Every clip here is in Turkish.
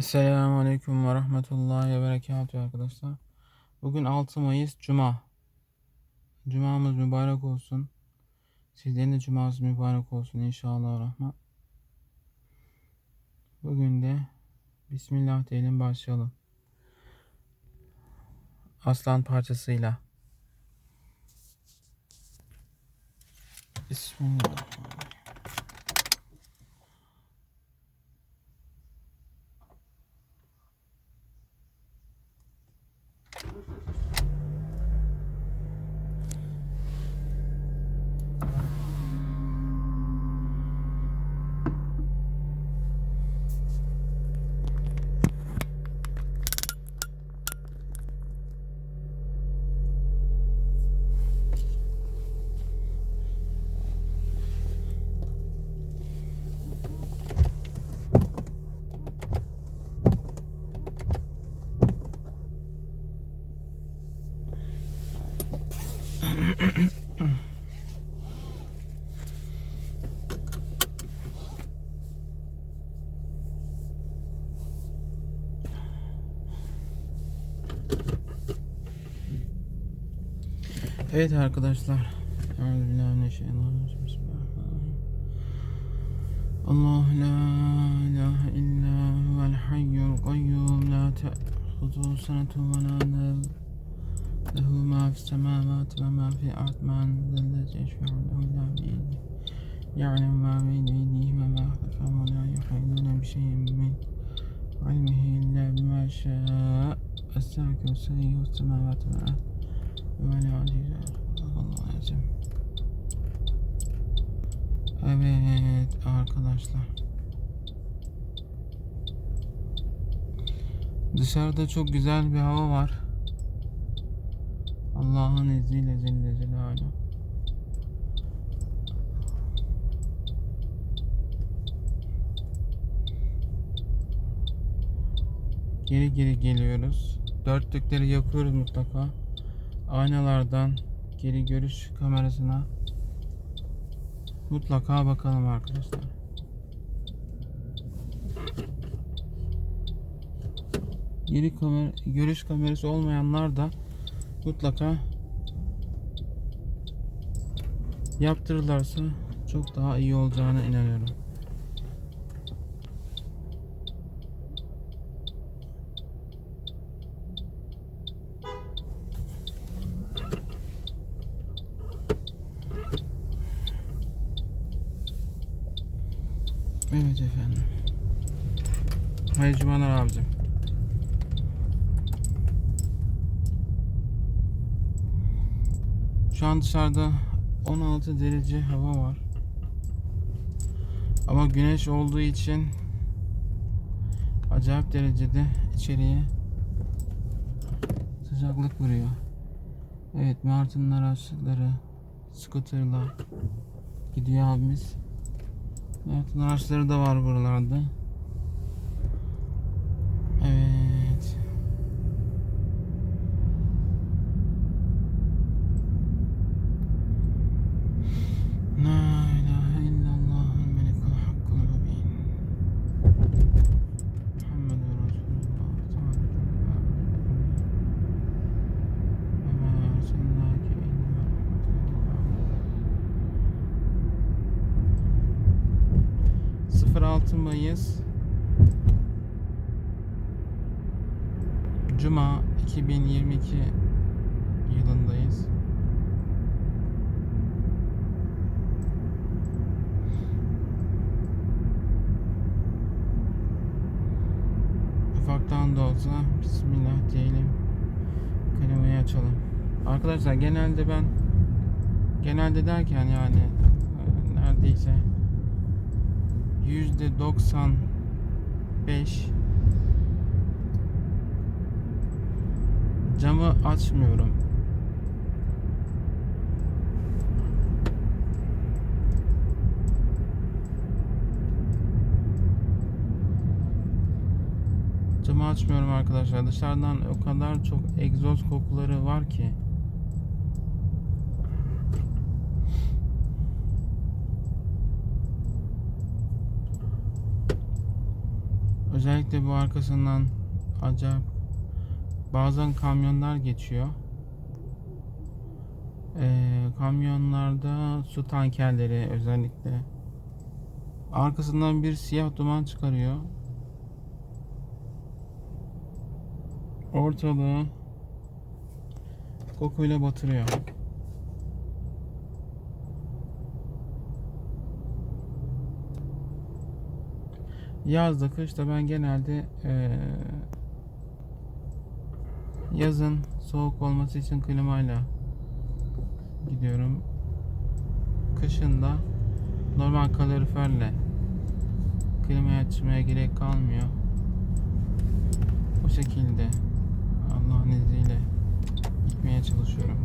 Esselamu Aleyküm ve Rahmetullahi ve Berekatuhu arkadaşlar. Bugün 6 Mayıs Cuma. Cumamız mübarek olsun. Sizlerin de cuması mübarek olsun inşallah rahman. Bugün de Bismillah diyelim başlayalım. Aslan parçasıyla. Bismillah. Evet arkadaşlar. Allah la ilahe illa huvel hayyul kayyum la te'hudu senetun ve la nev. Lehu ma fis semavati ve ma fi ard man zellezi yeşfe'u lehu illa bi'izni. يعلم ما بين أيديهم وما خلفهم ولا يحيطون بشيء من علمه إلا بما شاء السمك والسري والسماوات والأرض Böyle acil bakmam lazım. Evet arkadaşlar. Dışarıda çok güzel bir hava var. Allah'ın izniyle Celle Celaluhu. Geri geri geliyoruz. Dörtlükleri yakıyoruz mutlaka. Aynalardan geri görüş kamerasına mutlaka bakalım arkadaşlar. Geri kamera, görüş kamerası olmayanlar da mutlaka yaptırırlarsa çok daha iyi olacağına inanıyorum. Evet efendim. Hayırlı cumalar abicim. Şu an dışarıda 16 derece hava var. Ama güneş olduğu için acayip derecede içeriye sıcaklık vuruyor. Evet Martı'nın araçları, scooterlar gidiyor abimiz. Altın araçları da var buralarda. Ufaktan da olsa Bismillah diyelim. Kalimeyi açalım. Arkadaşlar genelde ben genelde derken yani e, neredeyse yüzde 95 camı açmıyorum. Camı açmıyorum arkadaşlar. Dışarıdan o kadar çok egzoz kokuları var ki. Özellikle bu arkasından acayip bazen kamyonlar geçiyor. Ee, kamyonlarda su tankerleri özellikle arkasından bir siyah duman çıkarıyor. Ortalığı kokuyla batırıyor. Yazda kışta ben genelde eee, yazın soğuk olması için klimayla gidiyorum. Kışın da normal kaloriferle klimayı açmaya gerek kalmıyor. O şekilde Allah'ın izniyle gitmeye çalışıyorum.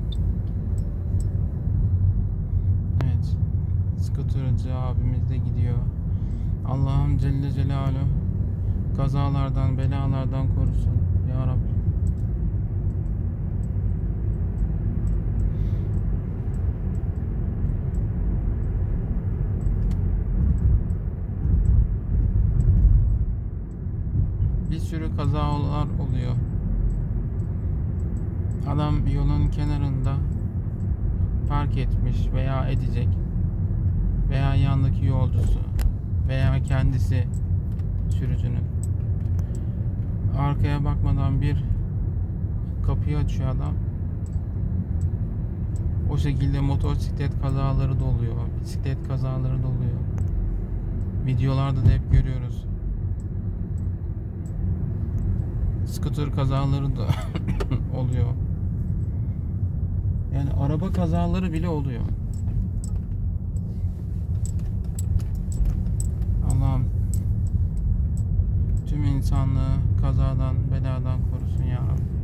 Evet. Skutercı abimiz de gidiyor. Allah'ım Celle Celaluhu kazalardan, belalardan korusun. Ya Rabbi. Bir sürü kazalar oluyor. Adam yolun kenarında park etmiş veya edecek veya yandaki yolcusu veya kendisi sürücünün arkaya bakmadan bir kapıyı açıyor adam. O şekilde motosiklet kazaları da oluyor, bisiklet kazaları da oluyor. Videolarda da hep görüyoruz. Scooter kazaları da oluyor. Yani araba kazaları bile oluyor. Allah'ım tüm insanlığı kazadan, beladan korusun ya Rabbi.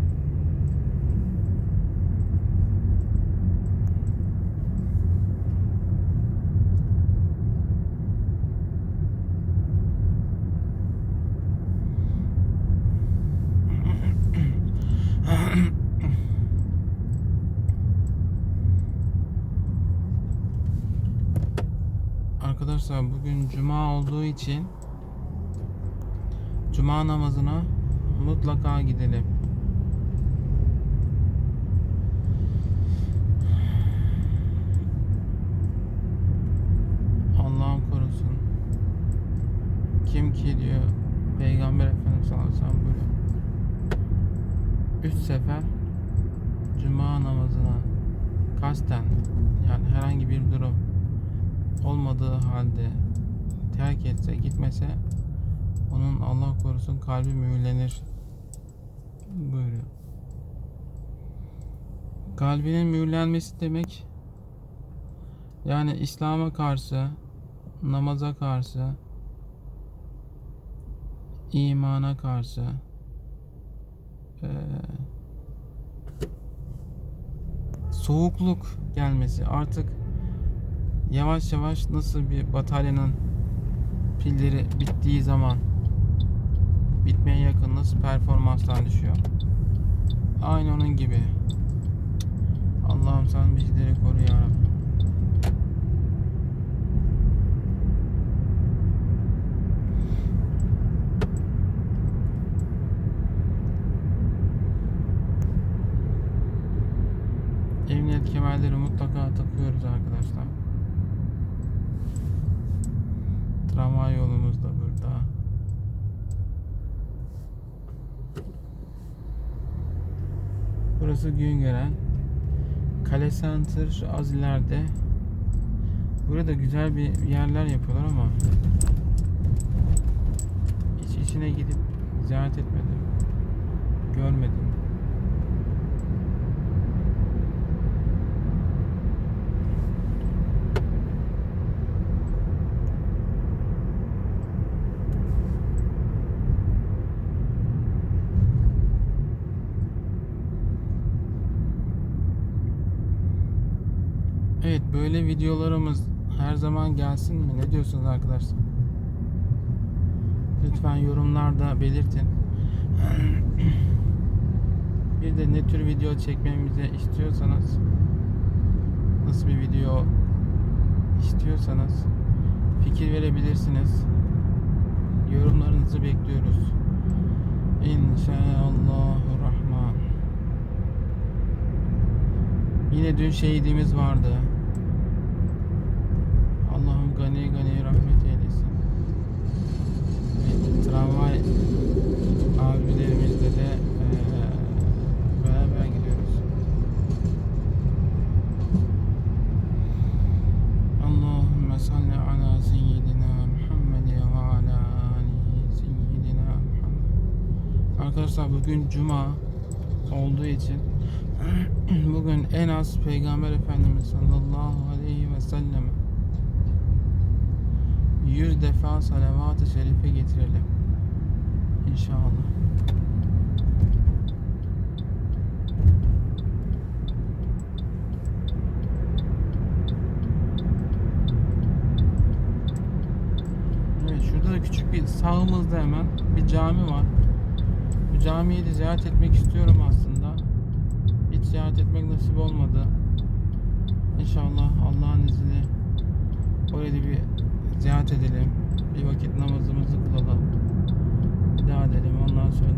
Arkadaşlar bugün cuma olduğu için cuma namazına mutlaka gidelim. Allah'ım korusun. Kim ki diyor Peygamber Efendimiz sallallahu aleyhi ve. Üç sefer cuma namazına kasten yani herhangi bir durum olmadığı halde terk etse gitmese onun Allah korusun kalbi mühürlenir buyuruyor. Kalbinin mühürlenmesi demek yani İslam'a karşı, namaza karşı, imana karşı eee, soğukluk gelmesi artık yavaş yavaş nasıl bir bataryanın pilleri bittiği zaman bitmeye yakın nasıl performanslar düşüyor. Aynı onun gibi. Allah'ım sen bizleri koru ya Rabbi. Emniyet kemerleri mutlaka takıyoruz arkadaşlar. Tramvay yolumuz da burada. Burası Güngören. Kale Center az ileride. Burada güzel bir yerler yapıyorlar ama hiç içine gidip ziyaret etmedim. Görmedim. Evet böyle videolarımız her zaman gelsin mi? Ne diyorsunuz arkadaşlar? Lütfen yorumlarda belirtin. Bir de ne tür video çekmemizi istiyorsanız nasıl bir video istiyorsanız fikir verebilirsiniz. Yorumlarınızı bekliyoruz. İnşallahurrahman. Yine dün şehidimiz vardı. Gani gani rahmet eylesin. Evet, tramvay abilerimizle de eee, beraber gidiyoruz. Allahümme salli ala seyyidina Muhammed ve ala alihi seyyidina Muhammed. Arkadaşlar bugün cuma olduğu için bugün en az Peygamber Efendimiz sallallahu aleyhi ve selleme 100 defa salavat-ı şerife getirelim. İnşallah. Evet şurada da küçük bir sağımızda hemen bir cami var. Bu camiyi de ziyaret etmek istiyorum aslında. Hiç ziyaret etmek nasip olmadı. İnşallah Allah'ın izniyle orayı da bir ziyaret edelim. Bir vakit namazımızı kılalım. Veda edelim. Ondan sonra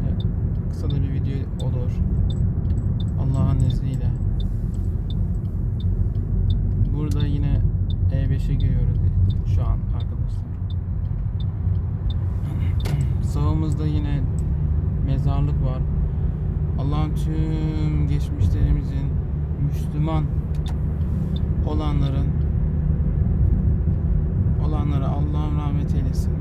kısa da bir video olur. Allah'ın izniyle. Burada yine E5'e giriyoruz şu an arkadaşlar. Sağımızda yine mezarlık var. Allah'ın tüm geçmişlerimizin Müslüman olanların olanlara Allah'ım rahmet eylesin.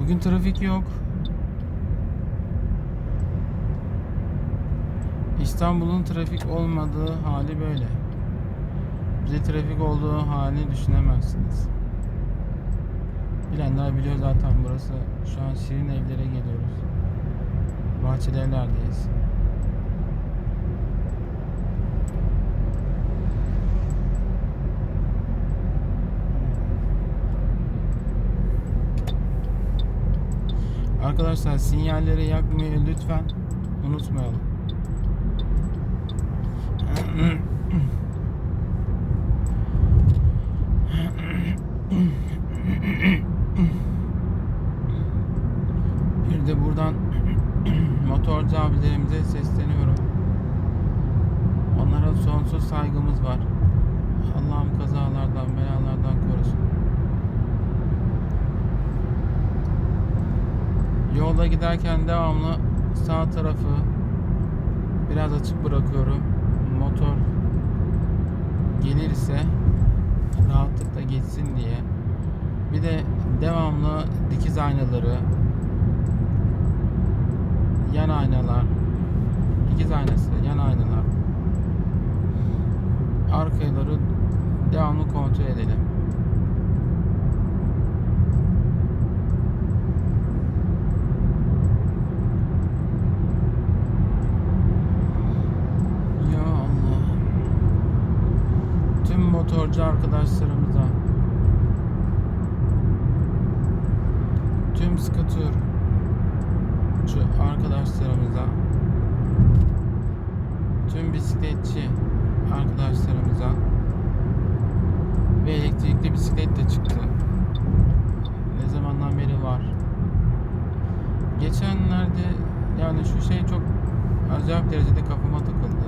Bugün trafik yok. İstanbul'un trafik olmadığı hali böyle. Bize trafik olduğu hali düşünemezsiniz. Bilenler biliyor zaten burası. Şu an Şirin evlere geliyoruz. Bahçeli evlerdeyiz. Arkadaşlar sinyalleri yakmayı lütfen unutmayalım. Bir de buradan motorcu abilerimize sesleniyorum. Onlara sonsuz saygımız var. Allah'ım kazalardan, belalardan korusun. Yolda giderken devamlı sağ tarafı biraz açık bırakıyorum. Motor gelirse rahatlıkla geçsin diye. Bir de devamlı dikiz aynaları, yan aynalar, dikiz aynası, yan aynalar, arkaları devamlı kontrol edelim. Ya Allah. Tüm motorcu arkadaşlarımıza tüm scootercu arkadaşlarımıza tüm bisikletçi arkadaşlarımıza ve elektrikli bisiklet de çıktı. Ne zamandan beri var. Geçenlerde yani şu şey çok acayip derecede kafama takıldı.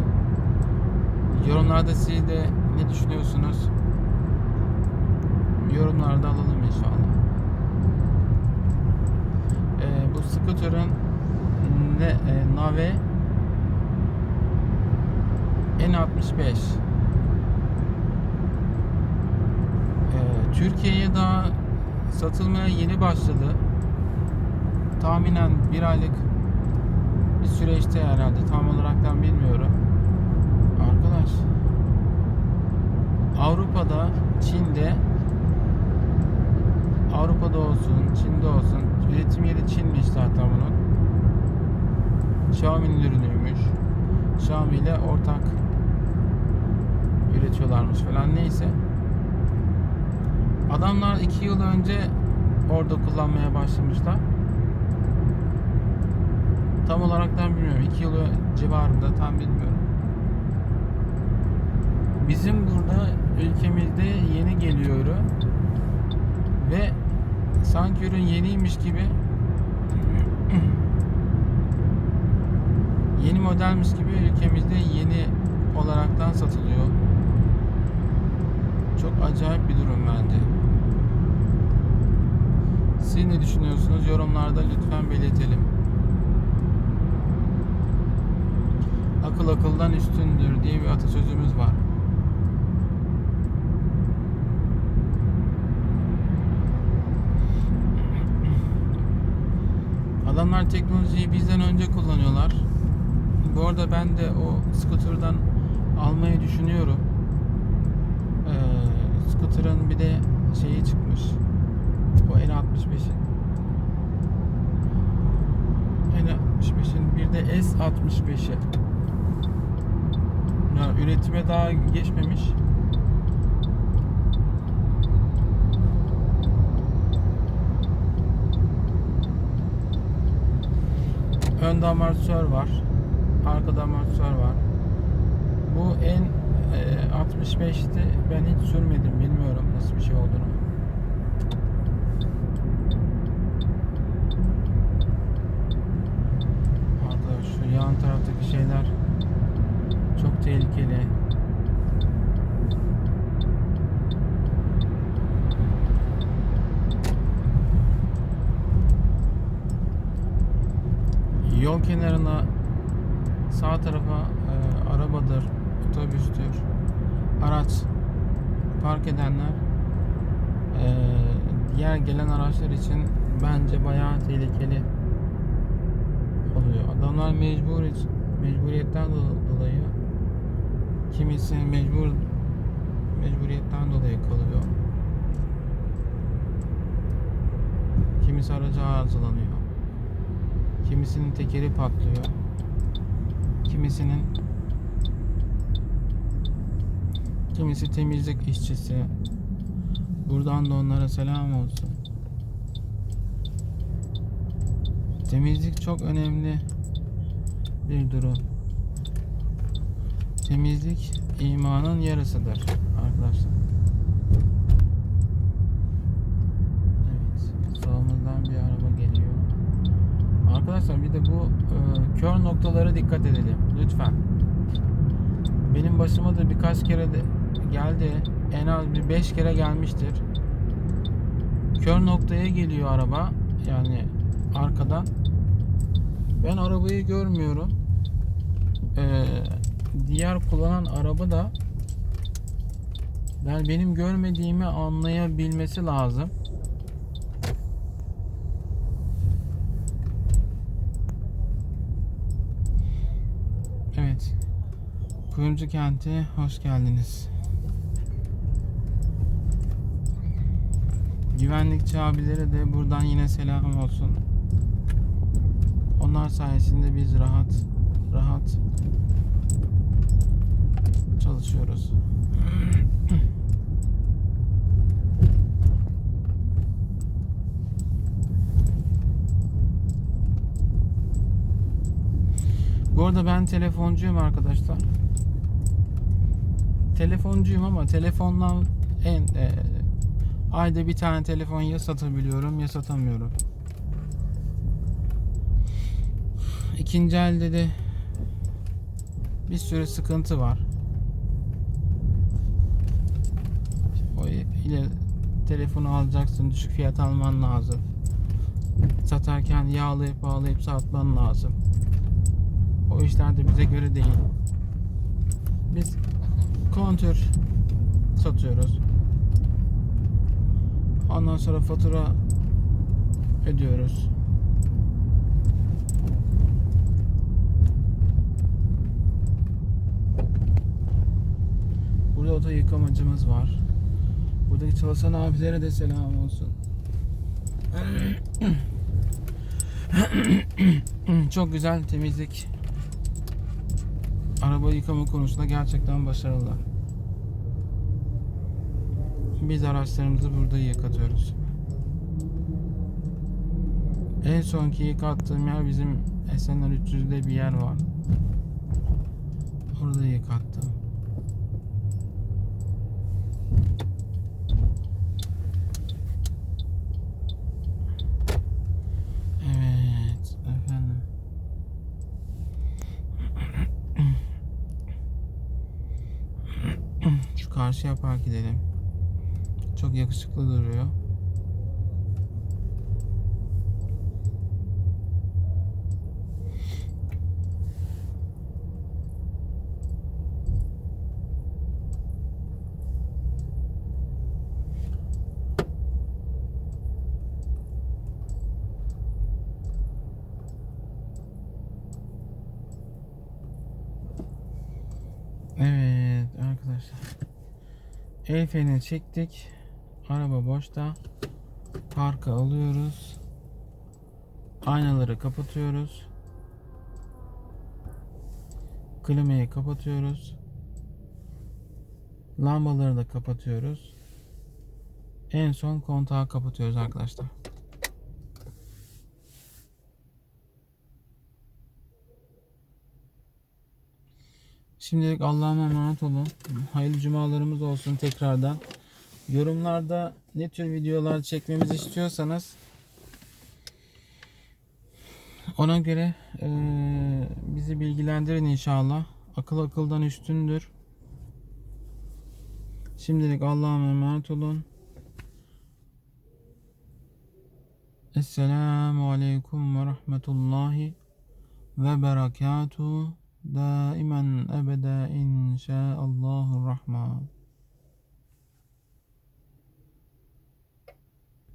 Yorumlarda siz de ne düşünüyorsunuz? Yorumlarda alalım inşallah. Ee, bu scooter'ın ne, e, Nave N65 Ee, Türkiye'ye daha satılmaya yeni başladı. Tahminen bir aylık bir süreçte herhalde tam olaraktan bilmiyorum. Arkadaş Avrupa'da, Çin'de Avrupa'da olsun, Çin'de olsun üretim yeri Çin'miş zaten bunun. Xiaomi'nin ürünüymüş. Xiaomi ile ortak üretiyorlarmış falan neyse. Adamlar iki yıl önce orada kullanmaya başlamışlar. Tam olaraktan bilmiyorum. 2 yıl civarında tam bilmiyorum. Bizim burada ülkemizde yeni geliyor. Ve sanki ürün yeniymiş gibi yeni modelmiş gibi ülkemizde yeni olaraktan satılıyor. Çok acayip bir durum bence. Siz ne düşünüyorsunuz? Yorumlarda lütfen belirtelim. Akıl akıldan üstündür diye bir atasözümüz var. Adamlar teknolojiyi bizden önce kullanıyorlar. Bu arada ben de o scooter'dan almayı düşünüyorum. Ee, scooter'ın bir de şeyi çıkmış. O N65'in. N65'in bir de S65'i. Ya üretime daha geçmemiş. Önde amortisör var. Arkada amortisör var. Bu en e, 65'ti. Ben hiç sürmedim. Bilmiyorum nasıl bir şey olduğunu. Arkadaş şu yan taraftaki şeyler çok tehlikeli. Yol kenarına sağ tarafa e, arabadır, otobüstür, araç park edenler e, diğer gelen araçlar için bence bayağı tehlikeli oluyor. Adamlar mecbur mecburiyetten do- dolayı kimisi mecbur mecburiyetten dolayı kalıyor. Kimisi aracı arızalanıyor. Kimisinin tekeri patlıyor. Kimisinin kimisi temizlik işçisi. Buradan da onlara selam olsun. Temizlik çok önemli bir durum. Temizlik imanın yarısıdır arkadaşlar. Evet, sağımızdan bir araba geliyor. Arkadaşlar bir de bu e, kör noktalara dikkat edelim lütfen. Benim başıma da birkaç kere de geldi. En az bir 5 kere gelmiştir. Kör noktaya geliyor araba. Yani arkadan. Ben arabayı görmüyorum. Ee, diğer kullanan araba da yani benim görmediğimi anlayabilmesi lazım. Evet. Kuyumcu kenti hoş geldiniz. Güvenlikçi abilere de buradan yine selam olsun. Onlar sayesinde biz rahat rahat çalışıyoruz. Bu arada ben telefoncuyum arkadaşlar. Telefoncuyum ama telefondan en e, ayda bir tane telefon ya satabiliyorum ya satamıyorum. İkinci elde de bir sürü sıkıntı var. O ile telefonu alacaksın, düşük fiyat alman lazım. Satarken yağlayıp bağlayıp satman lazım. O işler de bize göre değil. Biz kontür satıyoruz. Ondan sonra fatura ödüyoruz. Burada oto yıkamacımız var. Buradaki çalışan abilere de selam olsun. Çok güzel temizlik araba yıkama konusunda gerçekten başarılılar. Biz araçlarımızı burada yıkatıyoruz. En sonki yıkattığım yer bizim Esenler 300'de bir yer var. Orada yıkat. Karşıya park edelim. Çok yakışıklı duruyor. Evet arkadaşlar. El freni çektik. Araba boşta. Parka alıyoruz. Aynaları kapatıyoruz. Klimayı kapatıyoruz. Lambaları da kapatıyoruz. En son kontağı kapatıyoruz arkadaşlar. Şimdilik Allah'a emanet olun. Hayırlı cumalarımız olsun tekrardan. Yorumlarda ne tür videolar çekmemizi istiyorsanız ona göre eee, bizi bilgilendirin inşallah. Akıl akıldan üstündür. Şimdilik Allah'a emanet olun. Esselamu Aleyküm ve Rahmetullahi ve Berekatuhu دائما أبدا إن شاء الله الرحمن.